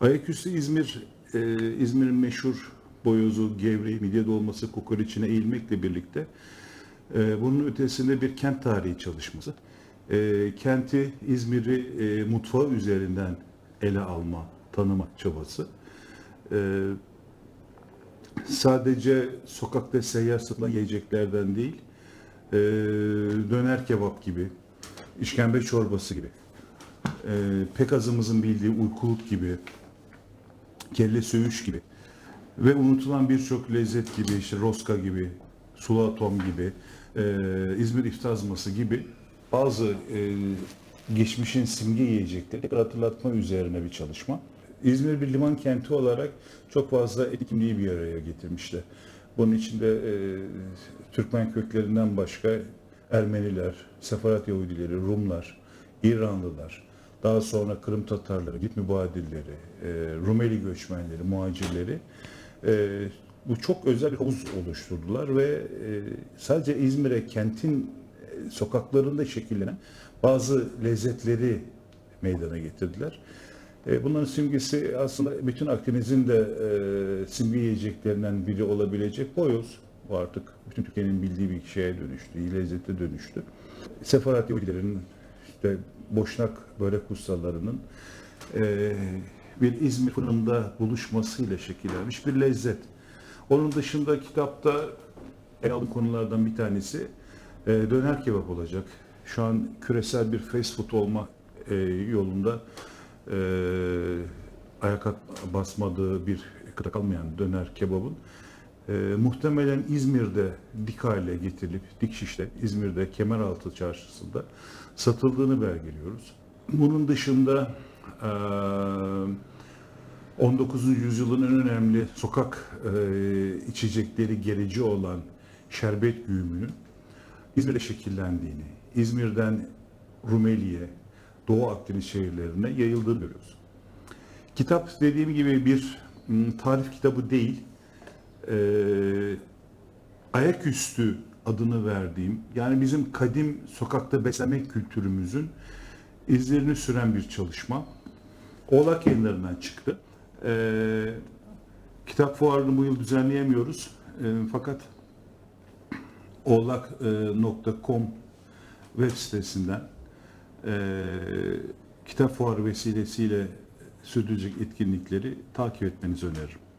Ayaküstü İzmir, e, İzmir'in meşhur boyozu, gevreği, midye dolması, kokoreçine eğilmekle birlikte e, bunun ötesinde bir kent tarihi çalışması. E, kenti, İzmir'i e, mutfağı üzerinden ele alma, tanıma çabası. E, sadece sokakta seyyar satılan yiyeceklerden değil, e, döner kebap gibi, işkembe çorbası gibi, e, pek azımızın bildiği uykuluk gibi, kelle söğüş gibi ve unutulan birçok lezzet gibi, işte roska gibi, sulu atom gibi, e, İzmir iftazması gibi bazı e, geçmişin simge yiyecekleri hatırlatma üzerine bir çalışma. İzmir bir liman kenti olarak çok fazla etnik kimliği bir araya getirmişti. Bunun içinde e, Türkmen köklerinden başka Ermeniler, Sefarat Yahudileri, Rumlar, İranlılar, daha sonra Kırım Tatarları, Git mübadilleri, e, Rumeli göçmenleri, muhacirleri e, bu çok özel bir havuz oluşturdular ve e, sadece İzmir'e kentin e, sokaklarında şekillenen bazı lezzetleri meydana getirdiler. E, Bunların simgesi aslında bütün Akdeniz'in de e, simge yiyeceklerinden biri olabilecek boyoz. Bu artık bütün Türkiye'nin bildiği bir şeye dönüştü, lezzete dönüştü. Sefarat Yahudilerin, işte Boşnak börek ustalarının e, bir İzmir fırında buluşmasıyla şekillenmiş bir lezzet. Onun dışında kitapta ele aldığım konulardan bir tanesi e, döner kebap olacak. Şu an küresel bir fast food olma e, yolunda e, ayak basmadığı bir kıta kalmayan döner kebabın e, muhtemelen İzmir'de dik hale getirilip dik şişte İzmir'de Kemeraltı Çarşısı'nda satıldığını belgeliyoruz. Bunun dışında e, 19. yüzyılın en önemli sokak e, içecekleri gereci olan şerbet güğümünün İzmir'de şekillendiğini, İzmir'den Rumeli'ye, Doğu Akdeniz şehirlerine yayıldığını görüyoruz. Kitap dediğim gibi bir m, tarif kitabı değil, e, ayaküstü adını verdiğim, yani bizim kadim sokakta beslenme kültürümüzün izlerini süren bir çalışma. Oğlak yayınlarından çıktı. E, kitap fuarını bu yıl düzenleyemiyoruz. E, fakat oğlak.com web sitesinden e, kitap fuarı vesilesiyle sürdürecek etkinlikleri takip etmenizi öneririm.